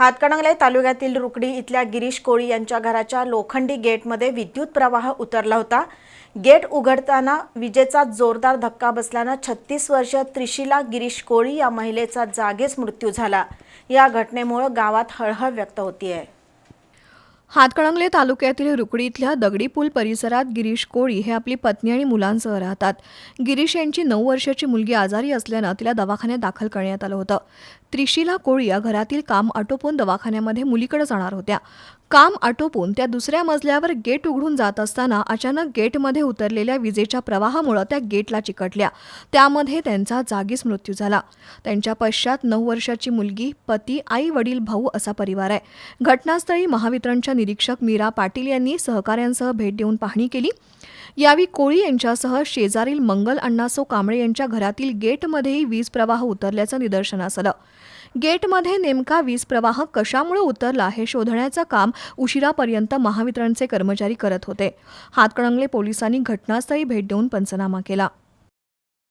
हातकणंगले तालुक्यातील रुकडी इथल्या गिरीश कोळी यांच्या घराच्या लोखंडी गेटमध्ये विद्युत प्रवाह उतरला होता. गेट उघडताना विजेचा जोरदार धक्का बसल्यानं छत्तीस वर्षीय त्रिशिला गिरीश कोळी या महिलेचा जागीच मृत्यू झाला. या घटनेमुळे गावात हळहळ व्यक्त होतीये. हातकणंगले तालुक्यातील रुकडी इथल्या दगडी पूल परिसरात गिरीश कोळी हे आपली पत्नी आणि मुलांसह राहतात. गिरीश यांची नऊ वर्षाची मुलगी आजारी असल्यानं तिला दवाखान्यात दाखल करण्यात आलं होतं. त्रिशिला कोळी या घरातील काम आटोपून दवाखान्यामध्ये मुलीकडे जाणार होत्या. काम आटोपून त्या दुसऱ्या मजल्यावर गेट उघडून जात असताना अचानक गेटमध्ये उतरलेल्या विजेच्या प्रवाहामुळे त्या गेटला चिकटल्या. त्यामध्ये त्यांचा जागीच मृत्यू झाला. त्यांच्या पश्चात नऊ वर्षाची मुलगी पती आई वडील भाऊ असा परिवार आहे. घटनास्थळी महावितरणच्या निरीक्षक मीरा पाटील यांनी सहकाऱ्यांसह भेट देऊन पाहणी केली. यावेळी कोळी यांच्यासह शेजारील मंगल अण्णासो कांबळे यांच्या घरातील गेटमध्येही वीज प्रवाह उतरल्याचं निदर्शनास आलं गेटमध्ये नेमका वीज प्रवाह कशामुळे उतरला हे शोधण्याचं काम उशिरापर्यंत महावितरणचे कर्मचारी करत होते. हातकणंगले पोलिसांनी घटनास्थळी भेट देऊन पंचनामा केला.